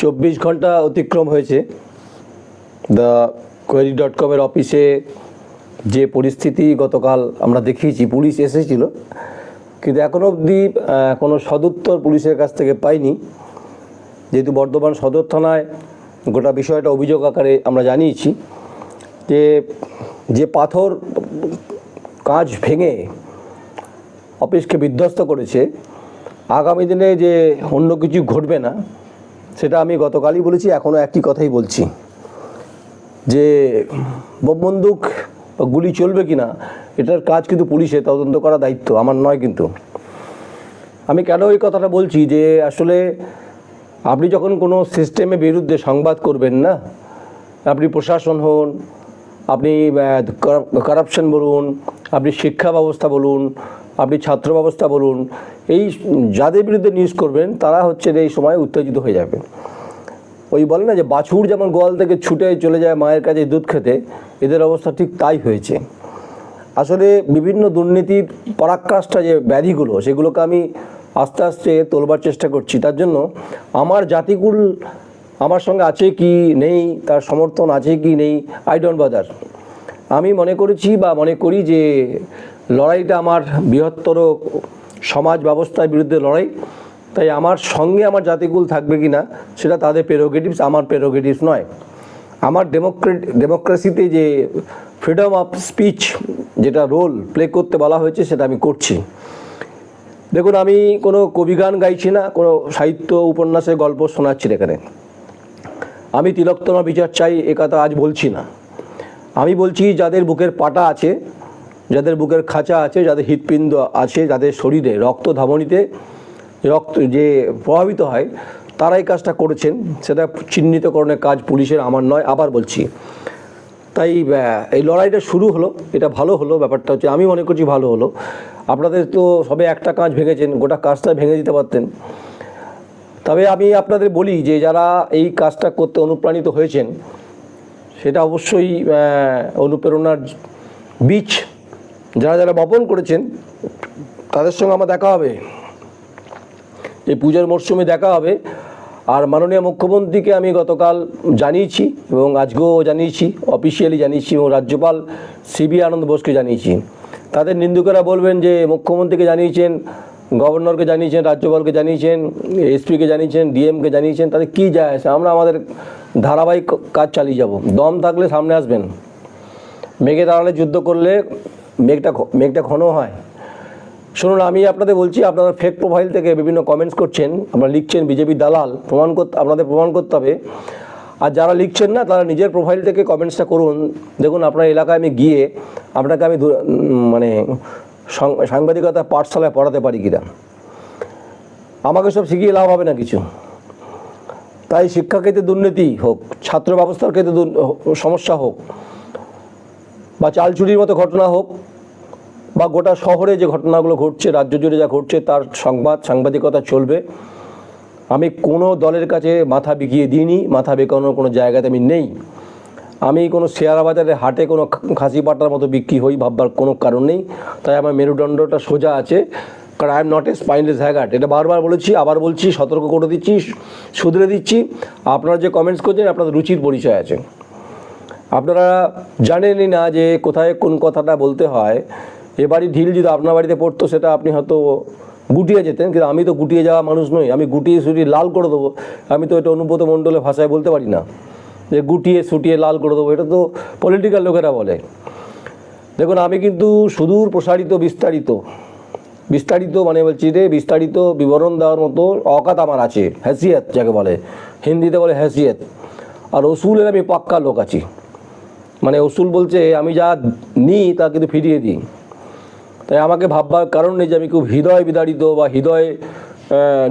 চব্বিশ ঘণ্টা অতিক্রম হয়েছে। দ্য কোয়েরি ডট কমের অফিসে যে পরিস্থিতি গতকাল আমরা দেখিয়েছি, পুলিশ এসেছিল। কিন্তু এখনও অবধি কোনো সদুত্তর পুলিশের কাছ থেকে পাইনি। যেহেতু বর্ধমান সদর থানায় গোটা বিষয়টা অভিযোগ আকারে আমরা জানিয়েছি যে যে পাথর কাঁচ ভেঙে অফিসকে বিধ্বস্ত করেছে, আগামী দিনে যে অন্য কিছু ঘটবে না সেটা আমি গতকালই বলেছি এখনও একই কথাই বলছি। যে বন্দুক গুলি চলবে কি না এটার কাজ কিন্তু পুলিশের তদন্ত করা দায়িত্ব, আমার নয় কিন্তু। আমি কেন এই কথাটা বলছি? যে আসলে আপনি যখন কোনো সিস্টেমের বিরুদ্ধে সংবাদ করবেন না, আপনি প্রশাসন হন, আপনি কারাপশন বলুন, আপনি শিক্ষা ব্যবস্থা বলুন, আপনি ছাত্র ব্যবস্থা বলুন এই যাদের বিরুদ্ধে নিউজ করবেন, তারা হচ্ছে এই সময় উত্তেজিত হয়ে যাবে। ওই বলে না যে, বাছুর যেমন গোয়াল থেকে ছুটে চলে যায় মায়ের কাছে দুধ খেতে, এদের অবস্থা ঠিক তাই হয়েছে। আসলে বিভিন্ন দুর্নীতির পরাকাষ্ঠা যে ব্যাধিগুলো, সেগুলোকে আমি আস্তে আস্তে তোলবার চেষ্টা করছি। তার জন্য আমার জাতিকুল আমার সঙ্গে আছে কি নেই, তার সমর্থন আছে কি নেই আই ডোন্ট বাদার আমি মনে করেছি বা মনে করি যে লড়াইটা আমার বৃহত্তর সমাজ ব্যবস্থার বিরুদ্ধে লড়াই। তাই আমার সঙ্গে আমার জাতিকুল থাকবে কি না সেটা তাদের প্রেরোগেটিভস আমার প্রেরোগেটিভস নয়। আমার ডেমোক্রেট ডেমোক্রেসিতে যে ফ্রিডম অফ স্পিচ যেটা রোল প্লে করতে বলা হয়েছে, সেটা আমি করছি। দেখুন, আমি কোনো কবিগান গাইছি না, কোনো সাহিত্য উপন্যাসের গল্প শোনাচ্ছি এখানে। আমি তিলকতমা বিচার চাই, এ কথা আজ বলছি না। আমি বলছি, যাদের বুকের পাটা আছে যাদের বুকের খাঁচা আছে, যাদের হৃৎপিণ্ড আছে, যাদের শরীরে রক্ত ধমনীতে রক্ত যে প্রভাবিত হয় তারা এই কাজটা করেছেন। সেটা চিহ্নিতকরণের কাজ পুলিশের, আমার নয়, আবার বলছি। তাই এই লড়াইটা শুরু হলো, এটা ভালো হলো, ব্যাপারটা হচ্ছে আমি মনে করছি ভালো হলো। আপনাদের তো সবে একটা কাজ ভেঙেছেন, গোটা কাজটা ভেঙে দিতে পারতেন। তবে আমি আপনাদের বলি যে, যারা এই কাজটা করতে অনুপ্রাণিত হয়েছেন, সেটা অবশ্যই অনুপ্রেরণার বীজ। যারা যারা বপন করেছেন, তাদের সঙ্গে আমার দেখা হবে। এই পুজোর মরশুমে দেখা হবে। আর মাননীয় মুখ্যমন্ত্রীকে আমি গতকাল জানিয়েছি এবং আজকেও জানিয়েছি অফিসিয়ালি জানিয়েছি এবং রাজ্যপাল সিবি আনন্দ বোসকে জানিয়েছি। তাদের নিন্দুকেরা বলবেন যে, মুখ্যমন্ত্রীকে জানিয়েছেন, গভর্নরকে জানিয়েছেন, রাজ্যপালকে জানিয়েছেন, এসপিকে জানিয়েছেন, ডিএমকে জানিয়েছেন, তাদের কী যায় আসে আমরা আমাদের ধারাবাহিক কাজ চালিয়ে যাব। দম থাকলে সামনে আসবেন। মেঘে দাঁড়ালে যুদ্ধ করলে মেঘটা মেঘটা ঘন হয়। শুনুন, আমি আপনাদের বলছি, আপনারা ফেক প্রোফাইল থেকে বিভিন্ন কমেন্টস করছেন, আপনারা লিখছেন বিজেপি দালাল, প্রমাণ করতে আপনাদের প্রমাণ করতে হবে। আর যারা লিখছেন না, তারা নিজের প্রোফাইল থেকে কমেন্টসটা করুন। দেখুন, আপনার এলাকায় আমি গিয়ে আপনাকে আমি মানে সাংবাদিকতা পাঠশালায় পড়াতে পারি কিনা। আমাকে সব শিখিয়ে লাভ হবে না কিছু। তাই শিক্ষা ক্ষেত্রে দুর্নীতি হোক, ছাত্র ব্যবস্থার ক্ষেত্রে সমস্যা হোক বা চাল চুরির মতো ঘটনা হোক বা গোটা শহরে যে ঘটনাগুলো ঘটছে, রাজ্য জুড়ে যা ঘটছে, তার সংবাদ, সাংবাদিকতা চলবে। আমি কোনো দলের কাছে মাথা বিকিয়ে দিইনি, মাথা বেকানোর কোনো জায়গাতে আমি নেই। আমি কোনো শেয়ার বাজারে হাটে কোনো খাসি পাটার মতো বিক্রি হই ভাববার কোনো কারণ নেই। তাই আমার মেরুদণ্ডটা সোজা আছে। কারণ I am not a spineless হ্যাগাট এটা বারবার বলেছি, আবার বলছি, সতর্ক করে দিচ্ছি, শুধরে দিচ্ছি। আপনারা যে কমেন্টস করছেন, আপনাদের রুচির পরিচয় আছে। আপনারা জানেনই না যে কোথায় কোন কথাটা বলতে হয়। এ বাড়ি ঢিল যদি আপনার বাড়িতে পড়তো, সেটা আপনি হয়তো গুটিয়ে যেতেন, কিন্তু আমি তো গুটিয়ে যাওয়া মানুষ নই। আমি গুটিয়ে সুটিয়ে লাল করে দেবো। আমি তো এটা অনুব্রত মণ্ডলের ভাষায় বলতে পারি না। যে গুটিয়ে সুটিয়ে লাল করে দেবো, এটা তো পলিটিক্যাল লোকেরা বলে। দেখুন, আমি কিন্তু সুদূর প্রসারিত, বিস্তারিত বিস্তারিত মানে বলছি রে বিস্তারিত বিবরণ দেওয়ার মতো অকাত আমার আছে, হ্যাসিয়াত যাকে বলে, হিন্দিতে বলে হ্যাসিয়ত। আর রসুলের আমি পাক্কা লোক আছি। মানে উসুল বলছে, আমি যা নিই তা কিন্তু ফিরিয়ে দিই। তাই আমাকে ভাববার কারণ নেই যে আমি খুব হৃদয় বিদারিত বা হৃদয়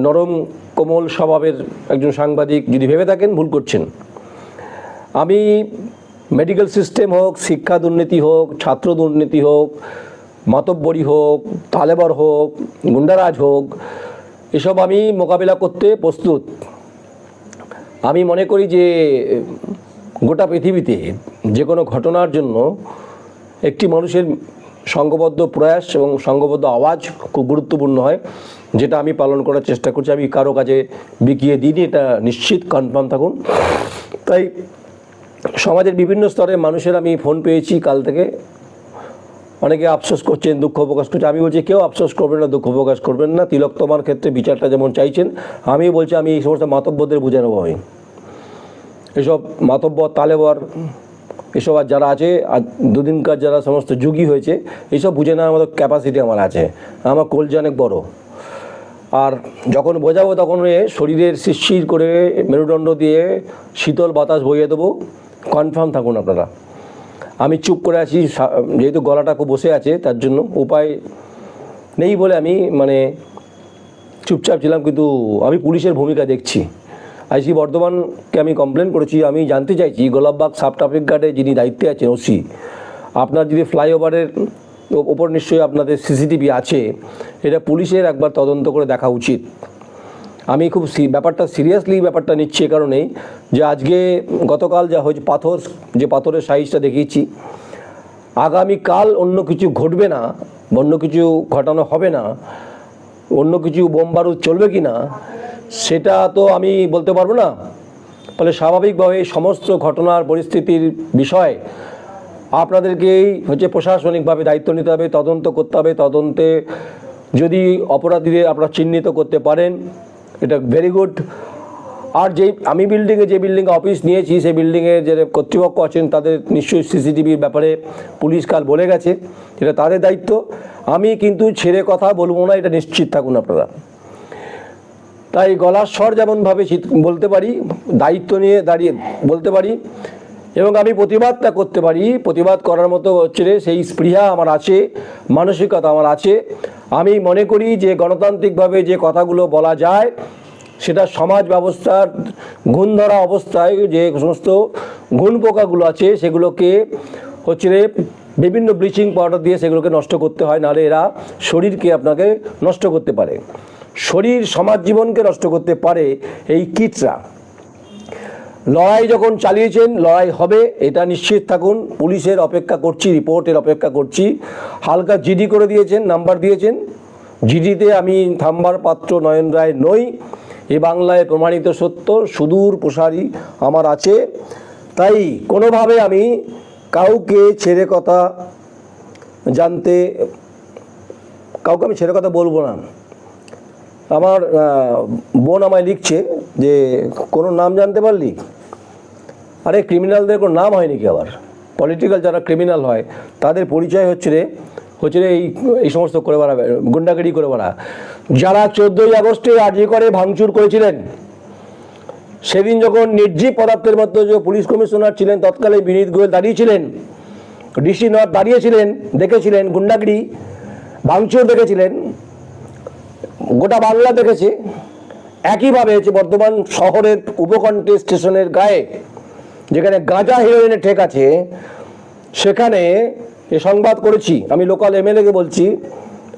নরম, কোমল স্বভাবের একজন সাংবাদিক যদি ভেবে থাকেন, ভুল করছেন। আমি মেডিকেল সিস্টেম হোক, শিক্ষা দুর্নীতি হোক, ছাত্র দুর্নীতি হোক, মাতব্বরী হোক, তালেবর হোক, গুন্ডারাজ হোক, এসব আমি মোকাবিলা করতে প্রস্তুত। আমি মনে করি যে গোটা পৃথিবীতে যে কোনো ঘটনার জন্য একটি মানুষের সংঘবদ্ধ প্রয়াস এবং সংঘবদ্ধ আওয়াজ খুব গুরুত্বপূর্ণ হয়, যেটা আমি পালন করার চেষ্টা করছি। আমি কারও কাজে বিকিয়ে দিইনি, এটা নিশ্চিত কনফার্ম থাকুন। তাই সমাজের বিভিন্ন স্তরের মানুষের আমি ফোন পেয়েছি কাল থেকে। অনেকে আফসোস করছেন, দুঃখ প্রকাশ করছে আমি বলছি, কেউ আফসোস করবেন না, দুঃখ প্রকাশ করবেন না। তিলোত্তমার ক্ষেত্রে বিচারটা যেমন চাইছেন আমি বলছি, আমি এই সমস্ত মাতব্যদের বুঝে নেব আমি। এসব মাতব্বর তালেবর, এসব আর যারা আছে, আর দুদিনকার যারা সমস্ত যুগী হয়েছে এইসব বুঝে নেওয়ার মতো ক্যাপাসিটি আমার আছে। আমার কলজা অনেক বড়। আর যখন বোঝাবো তখন এ শরীরের শিরশির করে মেরুদণ্ড দিয়ে শীতল বাতাস বইয়ে দেবো। কনফার্ম থাকুন আপনারা। আমি চুপ করে আছি যেহেতু গলাটা খুব বসে আছে, তার জন্য উপায় নেই বলে আমি মানে চুপচাপ ছিলাম, কিন্তু আমি পুলিশের ভূমিকা দেখছি। আইসি বর্ধমানকে আমি কমপ্লেন করেছি, আমি জানতে চাইছি গোলাপবাগ সাব ট্রাফিক গার্ডে যিনি দায়িত্বে আছেন ওসি, আপনার যদি ফ্লাইওভারের ওপর নিশ্চয়ই আপনাদের সিসিটিভি আছে, এটা পুলিশের একবার তদন্ত করে দেখা উচিত। আমি খুব ব্যাপারটা সিরিয়াসলি ব্যাপারটা নিচ্ছি এ কারণেই যে আজকে গতকাল যা হয়েছে, পাথর, যে পাথরের সাইজটা দেখিয়েছি, আগামীকাল অন্য কিছু ঘটবে না অন্য কিছু ঘটানো হবে না, অন্য কিছু বোম বারুদ চলবে কি না সেটা তো আমি বলতে পারব না। ফলে স্বাভাবিকভাবে এই সমস্ত ঘটনার পরিস্থিতির বিষয় আপনাদেরকেই হচ্ছে প্রশাসনিকভাবে দায়িত্ব নিতে হবে, তদন্ত করতে হবে। তদন্তে যদি অপরাধীদের আপনারা চিহ্নিত করতে পারেন, এটা ভেরি গুড আর যেই, আমি বিল্ডিংয়ে যে বিল্ডিংয়ে অফিস নিয়েছি, সেই বিল্ডিংয়ে যে কর্তৃপক্ষ আছেন, তাদের নিশ্চয়ই সিসিটিভির ব্যাপারে পুলিশ কাল বলে গেছে। এটা তাদের দায়িত্ব। আমি কিন্তু ছেড়ে কথা বলব না, এটা নিশ্চিত থাকুন আপনারা। তাই গলার স্বর যেমনভাবে বলতে পারি, দায়িত্ব নিয়ে দাঁড়িয়ে বলতে পারি, এবং আমি প্রতিবাদটা করতে পারি। প্রতিবাদ করার মতো হচ্ছে সেই স্পৃহা আমার আছে, মানসিকতা আমার আছে। আমি মনে করি যে গণতান্ত্রিকভাবে যে কথাগুলো বলা যায়, সেটা সমাজ ব্যবস্থার গুণ ধরা অবস্থায় যে সমস্ত গুণ পোকাগুলো আছে, সেগুলোকে হচ্ছে বিভিন্ন ব্লিচিং পাউডার দিয়ে সেগুলোকে নষ্ট করতে হয়, নাহলে এরা শরীরকে আপনাকে নষ্ট করতে পারে। শরীর সমাজ জীবনকে নষ্ট করতে পারে এই কীটরা। লড়াই যখন চালিয়েছেন, লড়াই হবে, এটা নিশ্চিত থাকুন। পুলিশের অপেক্ষা করছি, রিপোর্টের অপেক্ষা করছি। হালকা জিডি করে দিয়েছেন, নাম্বার দিয়েছেন। জিডিতে আমি থাম্বার পাত্র নয়ন রায় নই। এ বাংলায় প্রমাণিত সত্য, সুদূর প্রসারী আমার আছে। তাই কোনোভাবে আমি কাউকে ছেড়ে কথা জানতে, কাউকে আমি ছেড়ে কথা বলব না। আমার বোন আমায় লিখছে যে, কোনো নাম জানতে পারলি? আরে ক্রিমিনালদের কোনো নাম হয়নি কি আবার? পলিটিক্যাল যারা ক্রিমিনাল হয়, তাদের পরিচয় হচ্ছে রে হচ্ছে রে এই এই সমস্ত করে বেড়াবে গুন্ডাগিরি করে বেড়া। যারা চোদ্দোই আগস্টে আর্জি করে ভাঙচুর করেছিলেন, সেদিন যখন নির্জীব পদার্থের মধ্যে যে পুলিশ কমিশনার ছিলেন, তৎকালে বিনীত গোয়েল দাঁড়িয়েছিলেন, ডিসি নট দাঁড়িয়েছিলেন, দেখেছিলেন, গুন্ডাগিরি, ভাঙচুর দেখেছিলেন গোটা বাংলা দেখেছে একইভাবে হচ্ছে বর্ধমান শহরের উপকণ্ঠে স্টেশনের গায়ে যেখানে গাঁজা হিরোইনের ঠেক আছে সেখানে এ সংবাদ করেছি আমি লোকাল এমএলএকে বলছি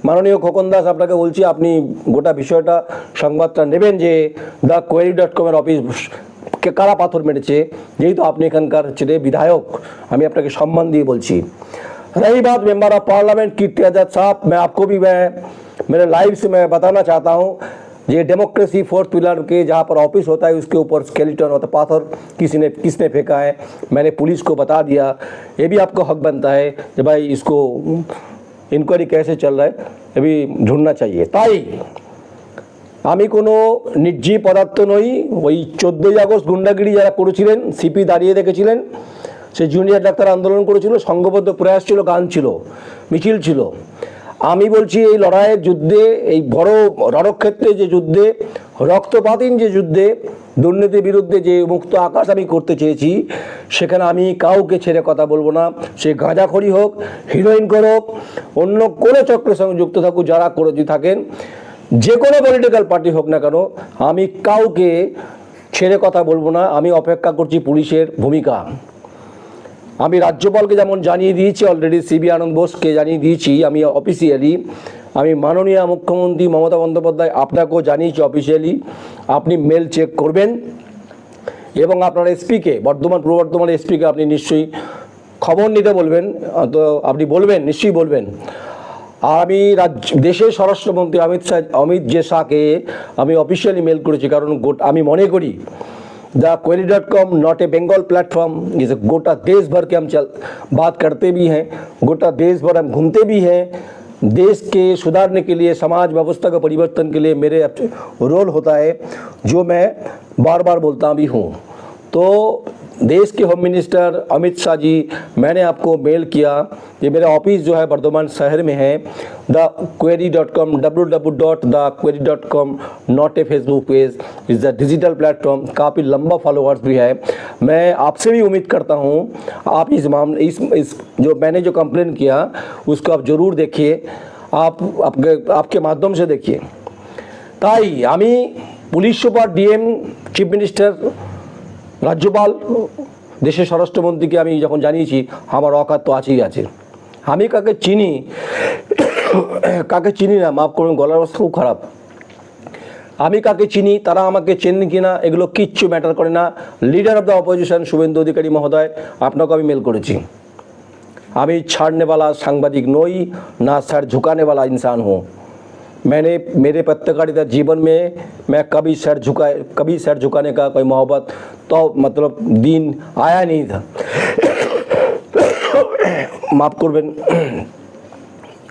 মাননীয় খোকন দাস আপনাকে বলছি আপনি গোটা বিষয়টা সংবাদটা নেবেন যে দ্য কোয়েরি ডট কমের অফিস কে কারা পাথর মেরেছে যেহেতু আপনি এখানকার হচ্ছে রে বিধায়ক আমি আপনাকে সম্মান দিয়ে বলছি रही बात member of parliament Kirti Azad साहब मैं आपको भी मैं मेरे लाइव से मैं बताना चाहता हूँ ये डेमोक्रेसी फोर्थ पिलर के जहाँ पर ऑफिस होता है उसके ऊपर स्केलेटन होता है पाथर किसी ने किसने फेंका है मैंने पुलिस को बता दिया ये भी आपको हक बनता है कि भाई इसको इंक्वायरी कैसे चल रहा है ये भी ढूंढना चाहिए ताई আমি কোনো নির্জীব পদার্থ নই ওই চোদ্দোই আগস্ট গুন্ডাগিরি যারা করেছিলেন সিপি দাঁড়িয়ে রেখেছিলেন সে জুনিয়র ডাক্তার আন্দোলন করেছিল সংঘবদ্ধ প্রয়াস ছিল গান ছিল মিছিল ছিল আমি বলছি এই লড়াইয়ের যুদ্ধে, এই বড় রণক্ষেত্রে যে যুদ্ধে রক্তপাতীন যে যুদ্ধে, দুর্নীতির বিরুদ্ধে যে মুক্ত আকাশ আমি করতে চেয়েছি, সেখানে আমি কাউকে ছেড়ে কথা বলব না। সে গাঁজাখড়ি হোক, হিরোইন হোক, অন্য কোনো চক্রের সঙ্গে যুক্ত থাকুক, যারা করে থাকেন, যে কোনো পলিটিক্যাল পার্টি হোক না কেন, আমি কাউকে ছেড়ে কথা বলব না। আমি অপেক্ষা করছি পুলিশের ভূমিকা। আমি রাজ্যপালকে যেমন জানিয়ে দিয়েছি অলরেডি সিবি আনন্দ বোসকে জানিয়ে দিয়েছি, আমি অফিসিয়ালি আমি মাননীয় মুখ্যমন্ত্রী মমতা বন্দ্যোপাধ্যায় আপনাকেও জানিয়েছি অফিসিয়ালি আপনি মেল চেক করবেন এবং আপনার এসপিকে বর্ধমান, পূর্ব বর্ধমান এসপিকে আপনি নিশ্চয়ই খবর নিতে বলবেন তো আপনি বলবেন, নিশ্চয়ই বলবেন। আমি রাজ্য, দেশের স্বরাষ্ট্রমন্ত্রী অমিত শাহ, অমিত যে শাহকে আমি অফিসিয়ালি মেল করেছি, কারণ আমি মনে করি the query dot com not a Bengal platform जैसे गोटा देश भर के हम चल बात करते भी हैं, गोटा देश भर हम घूमते भी हैं। देश के सुधारने के लिए, समाज व्यवस्था का परिवर्तन के लिए मेरे रोल होता है, जो मैं बार बार बोलता भी हूँ। तो देश के होम मिनिस्टर अमित शाह जी मैंने आपको मेल किया ये मेरा ऑफिस जो है वर्धमान शहर में है the query dot com W W dot the query dot com not a Facebook page is the digital platform काफ़ी लंबा फॉलोअर्स भी है मैं आपसे भी उम्मीद करता हूँ आप इस मामले इस इस जो मैंने जो कंप्लेन किया उसको आप ज़रूर देखिए आप आपके आपके माध्यम से देखिए তাই আমি police super DM chief minister রাজ্যপাল, দেশের স্বরাষ্ট্রমন্ত্রীকে আমি যখন জানিয়েছি, আমার অকাত তো আছেই আছে। আমি কাকে চিনি কাকে চিনি না, মাফ করুন, গলার অবস্থা খুব খারাপ। আমি কাকে চিনি, তারা আমাকে চেনেন কি না, এগুলো কিচ্ছু ম্যাটার করে না। Leader of the opposition Suvendu Adhikari মহোদয় আপনাকে আমি মেল করেছি। আমি ছাড়নেওয়ালা সাংবাদিক নই, না স্যার ঝুঁকানেওয়ালা ইনসান হোক मैंने मेरे पत्रकारिता जीवन में मैं कभी सर झुकाए कभी सर झुकाने का कोई मोहब्बत तो मतलब दिन आया नहीं था माफ করবেন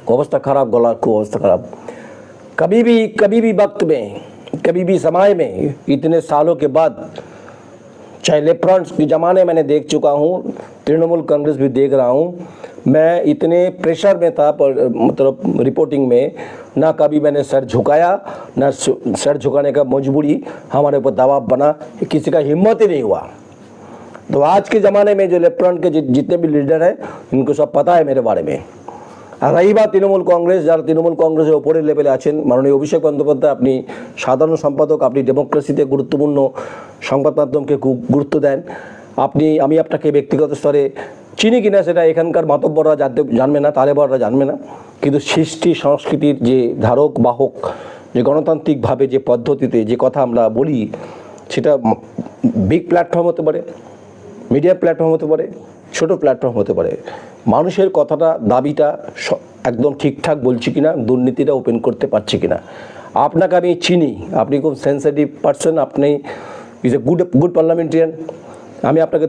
अवस्था खराब गला को अवस्था खराब कभी भी कभी भी वक्त में कभी भी समय में इतने सालों के बाद चाहे लेफ्रंट के ज़माने मैंने देख चुका हूँ तृणमूल कांग्रेस भी देख रहा हूँ मैं इतने प्रेशर में था पर मतलब रिपोर्टिंग में ना कभी मैंने सर झुकाया ना सु- सर झुकाने का मजबूरी हमारे ऊपर दबाव बना किसी का हिम्मत ही नहीं हुआ तो आज के ज़माने में जो लेफ्टनंट के जि- जितने भी लीडर हैं इनको सब पता है मेरे बारे में আর এইবার তৃণমূল কংগ্রেস যারা তৃণমূল কংগ্রেসের ওপরের লেভেলে আছেন মাননীয় অভিষেক বন্দ্যোপাধ্যায় আপনি সাধারণ সম্পাদক আপনি ডেমোক্রেসিতে গুরুত্বপূর্ণ সংবাদ মাধ্যমকে খুব গুরুত্ব দেন আপনি আমি আপনাকে ব্যক্তিগত স্তরে চিনি কিনা সেটা এখানকার মাতব্বররা জানতে জানবে না, তালেবররা জানবে না। কিন্তু সৃষ্টি সংস্কৃতির যে ধারক বাহক যে গণতান্ত্রিকভাবে যে পদ্ধতিতে যে কথা আমরা বলি, সেটা বিগ প্ল্যাটফর্ম হতে পারে মিডিয়া প্ল্যাটফর্ম হতে পারে, ছোট প্ল্যাটফর্ম হতে পারে। মানুষের কথাটা, দাবিটা একদম ঠিকঠাক বলছি কিনা, দুর্নীতিটা ওপেন করতে পারছি কিনা। আপনাকে আমি চিনি, আপনি খুব সেন্সিটিভ পার্সন আপনি is a good good parliamentarian আমি আপনাকে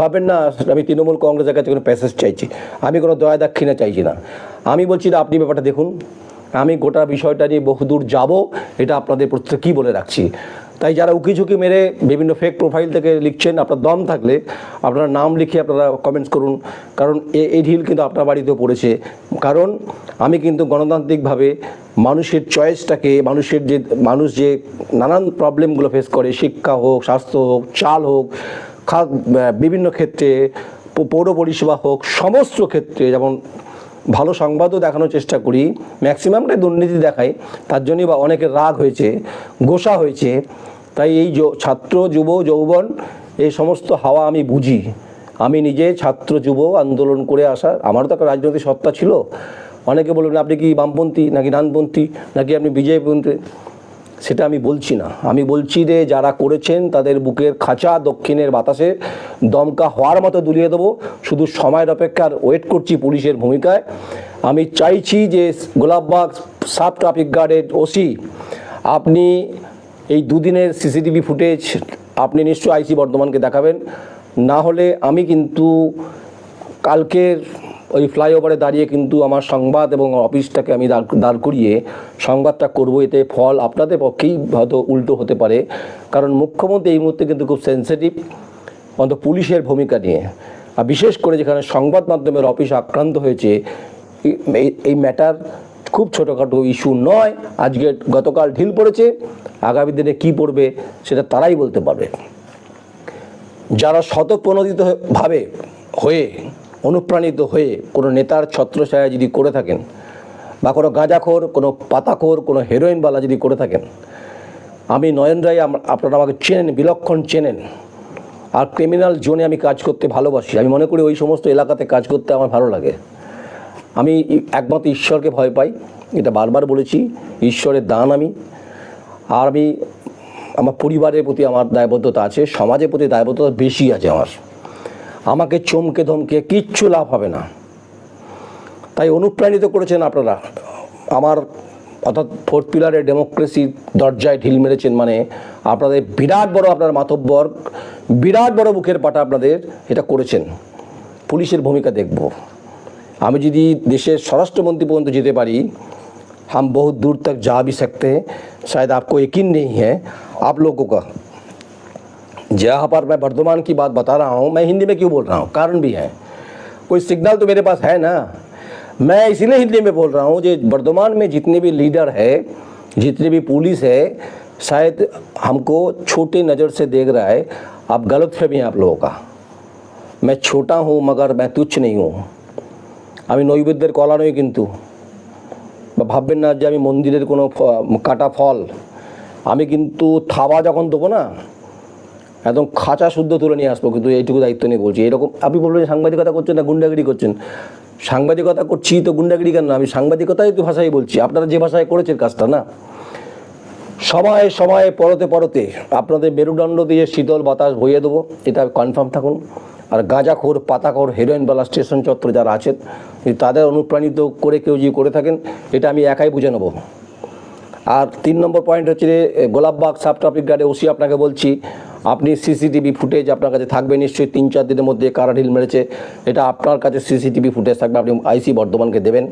ভাবেন না, আমি তৃণমূল কংগ্রেসের কাছে কোনো প্যাসেজ চাইছি। আমি কোনো দয়া দাক্ষিণা চাইছি না। আমি বলছি না, আপনি ব্যাপারটা দেখুন। আমি গোটা বিষয়টা নিয়ে বহুদূর যাব, এটা আপনাদের প্রত্যেক কী বলে রাখছি। তাই যারা উকি ঝুঁকি মেরে বিভিন্ন ফেক প্রোফাইল থেকে লিখছেন, আপনার দম থাকলে আপনার নাম লিখে আপনারা কমেন্টস করুন। কারণ এই ঢিল কিন্তু আপনার বাড়িতেও পড়েছে। কারণ আমি কিন্তু গণতান্ত্রিকভাবে মানুষের চয়েসটাকে মানুষের যে মানুষ যে নানান প্রবলেমগুলো ফেস করে, শিক্ষা হোক, স্বাস্থ্য হোক, চাল হোক বিভিন্ন ক্ষেত্রে পৌর পরিষেবা হোক, সমস্ত ক্ষেত্রে, যেমন ভালো সংবাদও দেখানোর চেষ্টা করি। ম্যাক্সিমামটাই দুর্নীতি দেখাই তার জন্যই বা অনেকের রাগ হয়েছে, গোসা হয়েছে। তাই এই ছাত্র, যুব, যৌবন, এই সমস্ত হাওয়া আমি বুঝি। আমি নিজে ছাত্র, যুব আন্দোলন করে আসা, আমারও তো একটা রাজনৈতিক সত্তা ছিল। অনেকে বলবেন আপনি কি বামপন্থী নাকি ডানপন্থী? নাকি আপনি বিজেপিপন্থী সেটা আমি বলছি না। আমি বলছি যে যারা করেছেন তাদের বুকের খাঁচা দক্ষিণের বাতাসে দমকা হওয়ার মতো দুলিয়ে দেবো। শুধু সময়ের অপেক্ষার ওয়েট করছি পুলিশের ভূমিকায়। আমি চাইছি যে গোলাপবাগ সাব ট্রাফিক গার্ডের ওসি আপনি এই দুদিনের সিসিটিভি ফুটেজ আপনি নিশ্চয়ই আইসি বর্ধমানকে দেখাবেন। না হলে আমি কিন্তু কালকের ওই ফ্লাইওভারে দাঁড়িয়ে কিন্তু আমার সংবাদ এবং অফিসটাকে আমি দাঁড় করিয়ে সংবাদটা করব, এতে ফল আপনাদের পক্ষেই হয়তো উল্টো হতে পারে। কারণ মুখ্যমন্ত্রী এই মুহূর্তে কিন্তু খুব সেন্সিটিভ অন্তত পুলিশের ভূমিকা নিয়ে। আর বিশেষ করে যেখানে সংবাদ মাধ্যমের অফিস আক্রান্ত হয়েছে এই ম্যাটার খুব ছোটোখাটো ইস্যু নয়। আজকে গতকাল ঢিল পড়েছে, আগামী দিনে কী পড়বে সেটা তারাই বলতে পারবে। যারা শতপ্রণোদিত ভাবে হয়ে অনুপ্রাণিত হয়ে কোনো নেতার ছত্রছায়া যদি করে থাকেন বা কোনো গাঁজাখোর, কোনো পাতাখোর, কোনো হেরোইনওয়ালা যদি করে থাকেন, আমি নয়ন রায় আপনারা আমাকে চেনেন, বিলক্ষণ চেনেন। আর ক্রিমিনাল জোনে আমি কাজ করতে ভালোবাসি। আমি মনে করি ওই সমস্ত এলাকাতে কাজ করতে আমার ভালো লাগে। আমি একমাত্র ঈশ্বরকে ভয় পাই, এটা বারবার বলেছি, ঈশ্বরের দান আমি। আর আমি, আমার পরিবারের প্রতি আমার দায়বদ্ধতা আছে, সমাজের প্রতি দায়বদ্ধতা বেশি আছে আমার। আমাকে চমকে ধমকে কিচ্ছু লাভ হবে না তাই অনুপ্রাণিত করেছেন আপনারা আমার অর্থাৎ ফোর্থ পিলারে ডেমোক্রেসির দরজায় ঢিল মেরেছেন মানে আপনাদের বিরাট বড় আপনার মাতব্বর বিরাট বড় মুখের পাটা আপনাদের এটা করেছেন পুলিশের ভূমিকা দেখব আমি যদি দেশের স্বরাষ্ট্রমন্ত্রী পর্যন্ত যেতে পারি हम बहुत दूर तक जा भी सकते हैं शायद आपको यकीन नहीं है आप लोगों का जहाँ पर मैं वर्धमान की बात बता रहा हूँ मैं हिंदी में क्यों बोल रहा हूँ कारण भी है कोई सिग्नल तो मेरे पास है ना मैं इसीलिए हिंदी में बोल रहा हूँ जो वर्धमान में जितने भी लीडर है जितने भी पुलिस है शायद हमको छोटे नज़र से देख रहा है आप गलत फहमी है आप लोगों का मैं छोटा हूँ मगर मैं तुच्छ नहीं हूँ আমি নৈবেদ্যের কলা নই কিন্তু বা ভাববেন না যে আমি মন্দিরের কোনো ফ- কাটা ফল আমি কিন্তু থাবা যখন দেবো না একদম খাঁচা শুদ্ধ তুলে নিয়ে আসব, কিন্তু এইটুকু দায়িত্ব নিয়ে বলছি। এরকম আপনি বলবেন সাংবাদিকতা করছেন না, গুন্ডাগিরি করছেন। সাংবাদিকতা করছি তো গুন্ডাগিরি কেন? আমি সাংবাদিকতাই তো ভাষায় বলছি। আপনারা যে ভাষায় করেছেন কাজটা, না? সময়ে সময়ে পরতে পরতে আপনাদের মেরুদণ্ড দিয়ে শীতল বাতাস বইয়ে দেবো, এটা কনফার্ম থাকুন। আর গাঁজাখোর, পাতাখোর হেরোইনওয়ালা স্টেশন চত্বর যারা আছেন তাদের অনুপ্রাণিত করে কেউ যদি করে থাকেন, এটা আমি একাই বুঝে নেব। আর তিন নম্বর পয়েন্ট হচ্ছে যে গোলাপবাগ সাব ট্রাফিক গার্ডে ওসি আপনাকে বলছি আপনি সিসিটিভি ফুটেজ আপনার কাছে থাকবে নিশ্চয়ই, তিন চার দিনের মধ্যে কারা ঢিল মেরেছে, এটা আপনার কাছে সিসিটিভি ফুটেজ থাকবে, আপনি আইসি বর্ধমানকে দেবেন।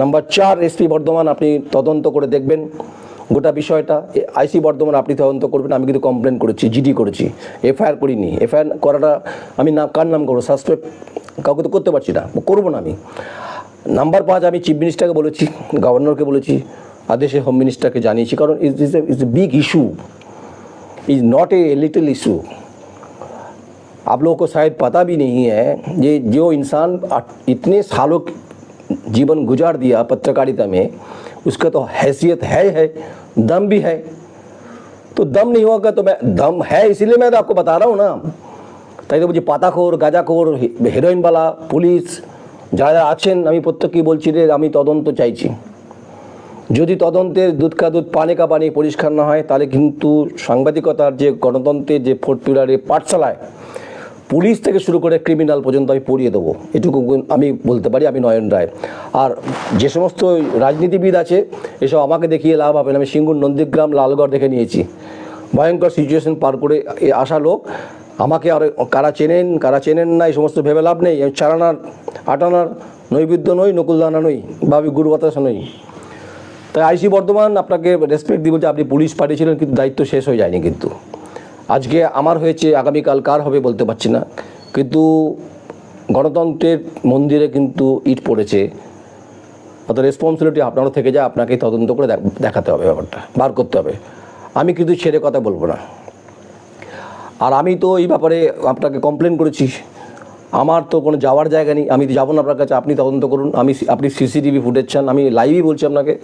নাম্বার চার, এসপি বর্ধমান, আপনি তদন্ত করে দেখবেন গোটা বিষয়টা। আইসি বর্ধমান আপনি তদন্ত করবেন, আমি কিন্তু কমপ্লেন করেছি জিডি করেছি এফআইআর করিনি। এফআইআর করাটা আমি না, কার নাম করব? সাসপেক্ট কাউকে তো করতে পারছি না, করব না আমি। নাম্বার পাঁচ, আমি চিফ মিনিস্টারকে বলেছি গভর্নরকে বলেছি, আদেশে হোম মিনিস্টারকে জানিয়েছি, কারণ is is a a big issue is not a little issue आप लोगों को शायद पता भी नहीं है ये जो इंसान आठ- इतने सालों जीवन गुजार दिया पत्रकारिता में उसका तो हैसियत है है दम भी है तो दम नहीं होगा तो मैं दम है इसीलिए मैं तो आपको बता रहा हूँ ना তাই তো বলছি পাতাখোর গাঁজাখোর হি- হেরোইনওয়ালা পুলিশ যারা যারা আছেন আমি প্রত্যেককেই বলছি যে আমি তদন্ত চাইছি যদি তদন্তের দুধ কা দুধ পানি কা পানি পরিষ্কার না হয়, তাহলে কিন্তু সাংবাদিকতার যে গণতন্ত্রের যে ফোর্থ পিলারে পাঠশালায় পুলিশ থেকে শুরু করে ক্রিমিনাল পর্যন্ত আমি পড়িয়ে দেবো। এটুকু আমি বলতে পারি, আমি নয়ন রায়। আর যে সমস্ত রাজনীতিবিদ আছে, এসব আমাকে দেখিয়ে লাভ হবে না। আমি সিঙ্গুর নন্দীগ্রাম, লালগড় দেখে নিয়েছি। ভয়ঙ্কর সিচুয়েশন পার করে আসা লোক। আমাকে আর কারা চেনেন কারা চেনেন না, এই সমস্ত ভেবে লাভ নেই। চারানার, আটানার নৈবেদ্য নই, নকুলদানা নই, বা আমি গুরু বাতাসা নই। তাই আইসি বর্ধমান আপনাকে রেসপেক্ট দিব যে আপনি পুলিশ পাঠিয়েছিলেন, কিন্তু দায়িত্ব শেষ হয়ে যায়নি কিন্তু। আজকে আমার হয়েছে, আগামীকাল কার হবে বলতে পারছি না। কিন্তু গণতন্ত্রের মন্দিরে কিন্তু ইট পড়েছে। অত রেসপন্সিবিলিটি আপনারও থেকে যায় আপনাকে তদন্ত করে দেখাতে হবে ব্যাপারটা, বার করতে হবে। আমি কিন্তু ছেড়ে কথা বলব না। আর আমি তো এই ব্যাপারে আপনাকে কমপ্লেন করেছি। আমার তো কোনো যাওয়ার জায়গা নেই। আমি যাব না আপনার কাছে, আপনি তদন্ত করুন। আমি আপনি সিসিটিভি ফুটেজ চান, আমি লাইভই বলছি আপনাকে।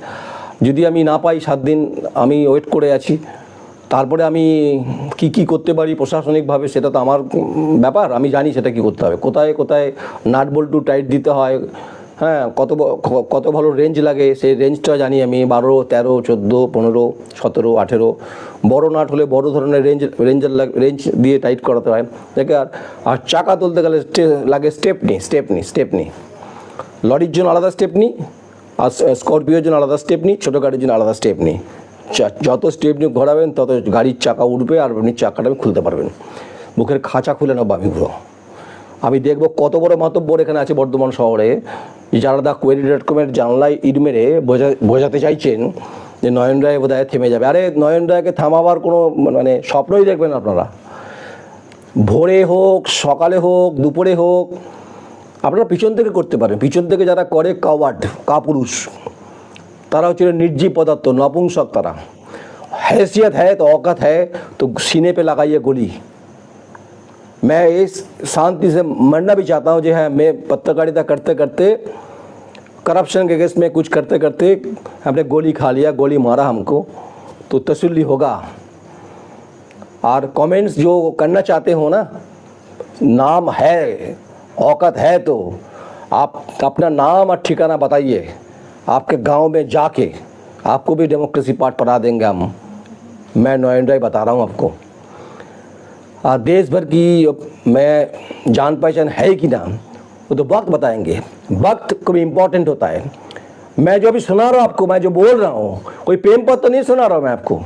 যদি আমি না পাই সাত দিন, আমি ওয়েট করে আছি। তারপরে আমি কি কি করতে পারি প্রশাসনিকভাবে, সেটা তো আমার ব্যাপার। আমি জানি সেটা কি করতে হবে। কোথায় কোথায় নাট বল্টু টাইট দিতে হয় হ্যাঁ কত কত ভালো রেঞ্জ লাগে, সেই রেঞ্জটা জানি আমি, বারো, তেরো, চোদ্দ, পনেরো, সতেরো, আঠেরো। বড় নাট হলে বড় ধরনের রেঞ্জ রেঞ্জের রেঞ্জ দিয়ে টাইট করাতে হয়। দেখে আর আর চাকা তুলতে গেলে লাগে স্টেপ স্টে- লাগে স্টেপনি স্টেপনি স্টেপনি লরির জন্য আলাদা স্টেপ নিই আর স্করপিওর জন্য আলাদা স্টেপ নিই ছোটো গাড়ির জন্য আলাদা স্টেপ নিই চা- যত স্টেপ নিয়ে ঘোরাবেন, তত গাড়ির চাকা উঠবে আর আপনি চাকাটা আমি খুলতে পারবেন। মুখের খাঁচা খুলে নেব আমি পুরো আমি দেখব কত বড় মাতব্বর এখানে আছে বর্ধমান শহরে। যারা দা কোয়েরি ডট কমের জানলায় ইট মেরে বোঝা বোঝাতে চাইছেন যে নয়ন রায় বোধ থেমে যাবে আরে নয়ন রায়কে থামাবার কোনো মানে স্বপ্নই দেখবেন আপনারা ভোরে হোক সকালে হোক দুপুরে হোক আপনারা পিছন থেকে করতে পারেন পিছন থেকে যারা করে কাওয়ার্ড কাপুরুষ তারা হচ্ছে निर्जीव पदार्थ नपुंसक तारा हैसियत है तो औकत है तो सीने पे लगाइए गोली मैं इस शांति से मरना भी चाहता हूँ, जो है, मैं पत्रकारिता करते करते करप्शन के केस में कुछ करते करते हमने गोली खा लिया, गोली मारा हमको तो तसल्ली होगा। और कमेंट्स जो करना चाहते हो ना, नाम है, औकत है तो आप अपना नाम और ठिकाना बताइए, आपके गाँव में जाके आपको भी डेमोक्रेसी पार्ट पढ़ा देंगे हम। मैं नोएन राय बता रहा हूँ आपको। देश भर की मैं जान पहचान है कि ना वो तो वक्त बताएंगे वक्त कभी इम्पोर्टेंट होता है मैं जो अभी सुना रहा हूँ आपको मैं जो बोल रहा हूँ कोई प्रेम पत्र नहीं सुना रहा हूँ मैं आपको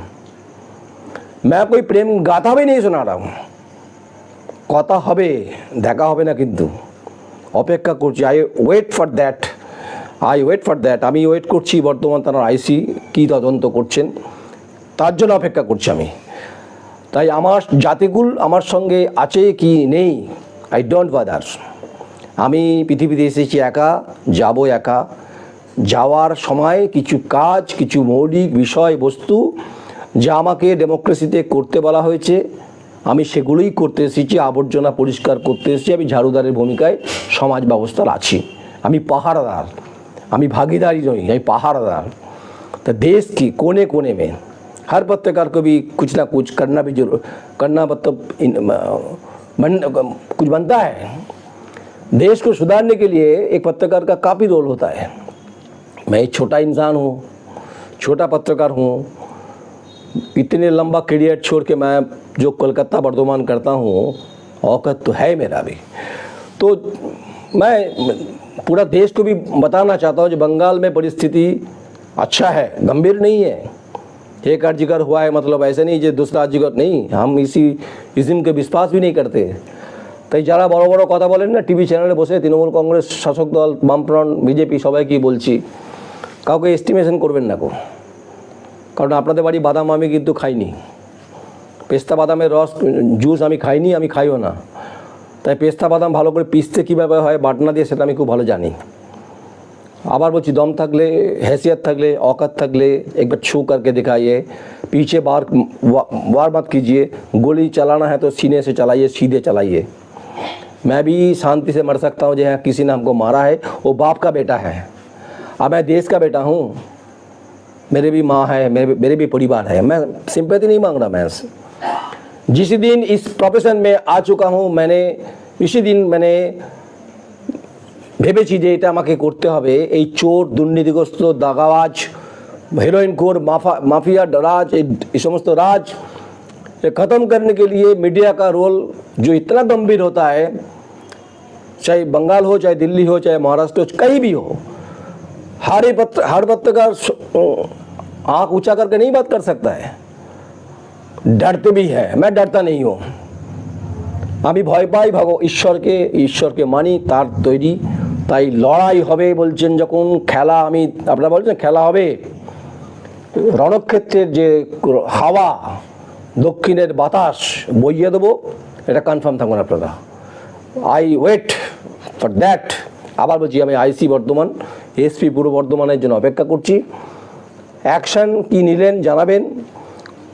मैं कोई প্রেম গাথা भी नहीं सुना रहा हूँ কথা হবে দেখা হবে না কিন্তু অপেক্ষা করছি I wait for that I wait for that আমি ওয়েট করছি বর্তমান থানার আইসি কী তদন্ত করছেন তার জন্য অপেক্ষা করছি আমি তাই আমার জাতিগুল আমার সঙ্গে আছে কি নেই? আই ডোন্ট বাদার আমি পৃথিবীতে এসেছি একা, যাব একা। যাওয়ার সময় কিছু কাজ, কিছু মৌলিক বিষয়বস্তু যা আমাকে ডেমোক্রেসিতে করতে বলা হয়েছে, আমি সেগুলোই করতে এসেছি, আবর্জনা পরিষ্কার করতে এসেছি, আমি ঝাড়ুদারের ভূমিকায় সমাজ ব্যবস্থার আছি। আমি পাহারাদার, আমি ভাগিদারি নই, আমি পাহারাদার। তা দেশ কি কোনে কোনে মেয়ে हर पत्रकार को भी कुछ ना कुछ करना भी ज़रूर करना मतलब मन, कुछ बनता है। देश को सुधारने के लिए एक पत्रकार का काफ़ी रोल होता है। मैं एक छोटा इंसान हूँ छोटा पत्रकार हूँ। इतने लंबा करियर छोड़ के मैं जो कोलकाता वर्धमान करता हूँ औकत तो है मेरा भी। तो मैं पूरा देश को भी बताना चाहता हूँ जो बंगाल में परिस्थिति अच्छा है गंभीर नहीं है। एक अर्जिकर हुआ है मतलब ऐसे नहीं जो दूसरा अर्जिकर नहीं हम इसी इज्म के विश्वास भी नहीं करते তাই যারা বড় বড় কথা বলেন না টিভি চ্যানেলে বসে তৃণমূল কংগ্রেস শাসক দল বামফ্রন্ট বিজেপি সবাইকেই বলছি কাউকে এস্টিমেশন করবেন না কো কারণ আপনাদের বাড়ি বাদাম আমি কিন্তু খাইনি পেস্তা বাদামের রস জুস আমি খাইনি আমি খাইও না তাই পেস্তা বাদাম ভালো করে পিসতে কীভাবে হয় বাটনা দিয়ে সেটা আমি খুব ভালো জানি আবার বলছি দম থাকলে हैसियत থাকলে औकात থাকলে একবার छू करके दिखाइए पीछे बार वार मत कीजिए गोली चलाना है तो सीने से चलाइए सीधे चलाइए मैं भी शांति से मर सकता हूँ जो है किसी ने हमको मारा है वो बाप का बेटा है अब मैं देश का बेटा हूँ मेरे भी माँ है मेरे मेरे भी परिवार है मैं सिंपैथी नहीं मांग रहा मैं इससे। जिस दिन इस प्रोफेशन में आ चुका हूँ मैंने इसी दिन मैंने ভেবেছি যে এটা আমাকে করতে হবে এই চোর দুর্নীতিগ্রস্ত দাগাবাজ हेरोइन खोर माफा माफिया राज ये ये समस्त राज ये ख़त्म करने के लिए मीडिया का रोल जो इतना गंभीर होता है चाहे बंगाल हो चाहे दिल्ली हो चाहे महाराष्ट्र हो कहीं भी हो हर ही पत्र हर पत्रकार आँख ऊंचा करके नहीं बात कर सकता है डरते भी है मैं डरता नहीं हूँ আমি ভয় পাই ভাগ ঈশ্বরকে ঈশ্বরকে মানি তার তৈরি তাই লড়াই হবে বলছেন যখন খেলা আমি আপনারা বলছেন খেলা হবে। রণক্ষেত্রের যে হাওয়া, দক্ষিণের বাতাস বইয়ে দেবো, এটা কনফার্ম থাকুন আপনারা। আই ওয়েট ফর দ্যাট আবার বলছি আমি আইসি বর্ধমান এসপি পূর্ব বর্ধমানের জন্য অপেক্ষা করছি। অ্যাকশন কি নিলেন জানাবেন।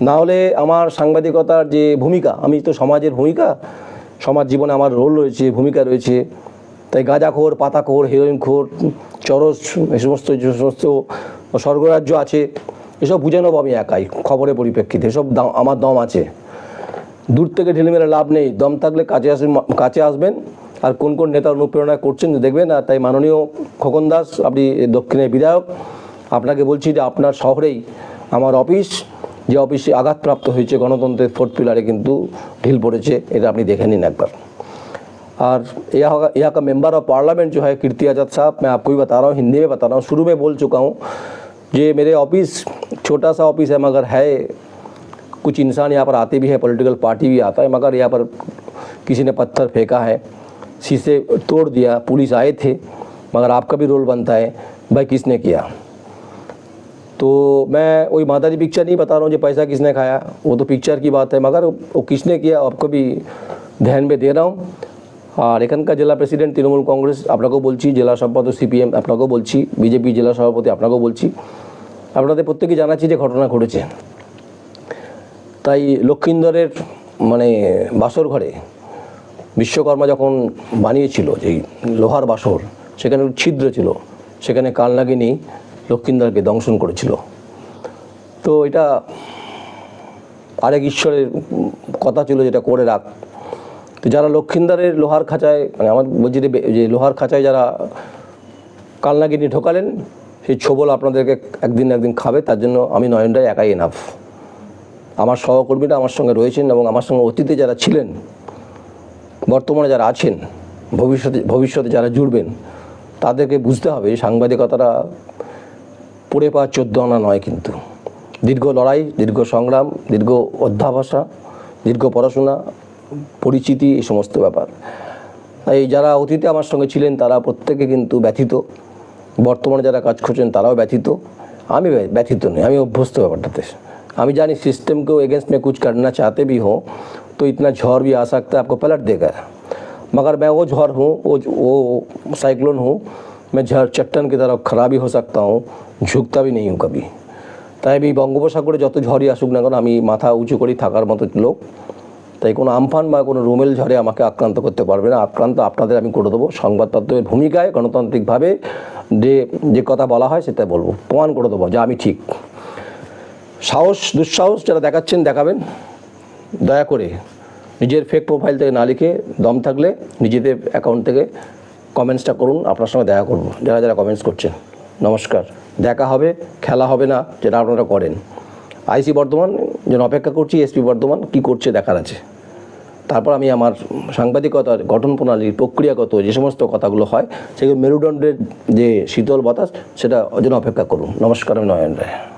না হলে আমার সাংবাদিকতার যে ভূমিকা, আমি তো সমাজের ভূমিকা, সমাজ জীবনে আমার রোল রয়েছে, ভূমিকা রয়েছে। তাই গাঁজাখোর, পাতাখোর, হেরোইনখোর, চরস এ সমস্ত যে সমস্ত স্বর্গরাজ্য আছে, এসব বুঝে নেব আমি একাই খবরের পরিপ্রেক্ষিতে। এসব দাম, আমার দম আছে। দূর থেকে ঢেলে মেরে লাভ নেই। দম থাকলে কাছে আসবেন কাছে আসবেন। আর কোন কোন নেতা অনুপ্রেরণা করছেন দেখবেন, আর তাই মাননীয় খোকন দাস, আপনি দক্ষিণের বিধায়ক, আপনাকে বলছি যে আপনার শহরেই আমার অফিস, যে অফিসে আঘাতপ্রাপ্ত হয়েছে গণতন্ত্রের ফোর্থ পিলারে কিন্তু ঢিল পড়েছে, এটা আপনি দেখে নিন একবার। और यहाँ यहाँ का मेंबर ऑफ़ पार्लियामेंट जो है, कीर्ति आज़ाद साहब, मैं आपको भी बता रहा हूँ, हिंदी में बता रहा हूँ, शुरू में बोल चुका हूँ। ये मेरे ऑफ़िस छोटा सा ऑफ़िस है, मगर है, कुछ इंसान यहाँ पर आते भी हैं पॉलिटिकल पार्टी भी आता है, मगर यहाँ पर किसी ने पत्थर फेंका है, शीशे तोड़ दिया, पुलिस आए थे, मगर आपका भी रोल बनता है, भाई किसने किया? तो मैं वही माता जी पिक्चर नहीं बता रहा हूँ जो पैसा किसने खाया, वो तो पिक्चर की बात है, मगर वो किसने किया, आपको भी ध्यान में दे रहा हूँ। আর এখানকার জেলা প্রেসিডেন্ট তৃণমূল কংগ্রেস, আপনাকেও বলছি, জেলা সম্পাদক সিপিএম আপনাকেও বলছি বিজেপি জেলা সভাপতি, আপনাকেও বলছি। আপনাদের প্রত্যেকে জানাচ্ছি যে ঘটনা ঘটেছে। তাই লক্ষিন্দরের মানে বাসর ঘরে বিশ্বকর্মা যখন বানিয়েছিল, যে লোহার বাসর, সেখানে ছিদ্র ছিল, সেখানে কাল নাগিনী লক্ষিন্দরকে দংশন করেছিল। তো এটা আরেক ঈশ্বরের কথা ছিল, যেটা করে রাখ তো যারা লক্ষিন্দারের লোহার খাঁচায় মানে আমার বলছি যে লোহার খাঁচায় যারা কালনাগিনি ঢোকালেন, সেই ছোবল আপনাদেরকে একদিন একদিন খাবে, তার জন্য আমি নয়ন রায় একাই এনাফ আমার সহকর্মীরা আমার সঙ্গে রয়েছেন এবং আমার সঙ্গে অতীতে যারা ছিলেন, বর্তমানে যারা আছেন, ভবিষ্যতে ভবিষ্যতে যারা জুড়বেন, তাদেরকে বুঝতে হবে সাংবাদিকতাটা পড়ে পাওয়া চোদ্দ আনা নয় কিন্তু। দীর্ঘ লড়াই, দীর্ঘ সংগ্রাম, দীর্ঘ অধ্যাবসা, দীর্ঘ পড়াশোনা পরিচিতি এই সমস্ত ব্যাপার এই যারা অতীতে আমার সঙ্গে ছিলেন তারা প্রত্যেকে কিন্তু ব্যথিত বর্তমানে যারা কাজ করছেন তারাও ব্যথিত আমি ব্য- ব্যথিত নই আমি অভ্যস্ত ব্যাপারটাতে আমি জানি सिस्टम को अगेंस्ट में कुछ करना चाहते भी हो तो इतना झड़ भी आ सकता है आपको पलट देगा मगर मैं वो झड़ हूँ वो वो साइक्लोन हूँ मैं झड़ चट्टान की तरह खराब भी हो सकता हूँ झुकता भी नहीं हूँ कभी তাই আমি বঙ্গোপসাগরে যত ঝড়ই আসুক না কেন আমি মাথা উঁচু করেই থাকার মতো লোক তাই কোনো আমফান বা কোনো রুমেল ঝড়ে আমাকে আক্রান্ত করতে পারবে না। আক্রান্ত আপনাদের আমি করে দেবো। সংবাদ মাধ্যমের ভূমিকায় গণতান্ত্রিকভাবে যে যে কথা বলা হয় সেটা বলব। প্রমাণ করে দেবো যে আমি ঠিক। সাহস, দুঃসাহস যারা দেখাচ্ছেন, দেখাবেন। দয়া করে নিজের ফেক প্রোফাইল থেকে না লিখে দম থাকলে নিজেদের অ্যাকাউন্ট থেকে কমেন্টসটা করুন। আপনার সঙ্গে দেখা করব। যারা যারা কমেন্টস করছেন, নমস্কার। দেখা হবে, খেলা হবে না, যেটা আপনারা করেন। আইসি বর্ধমান, যেন অপেক্ষা করছি, এসপি বর্ধমান, কি করছে দেখার আছে। তারপর আমি আমার সাংবাদিকতার গঠন প্রণালীর প্রক্রিয়াগত যে সমস্ত কথাগুলো হয়, সেগুলো মেরুদণ্ডের যে শীতল বাতাস, সেটা যেন অপেক্ষা করুন। নমস্কার, আমি নয়ন রায়।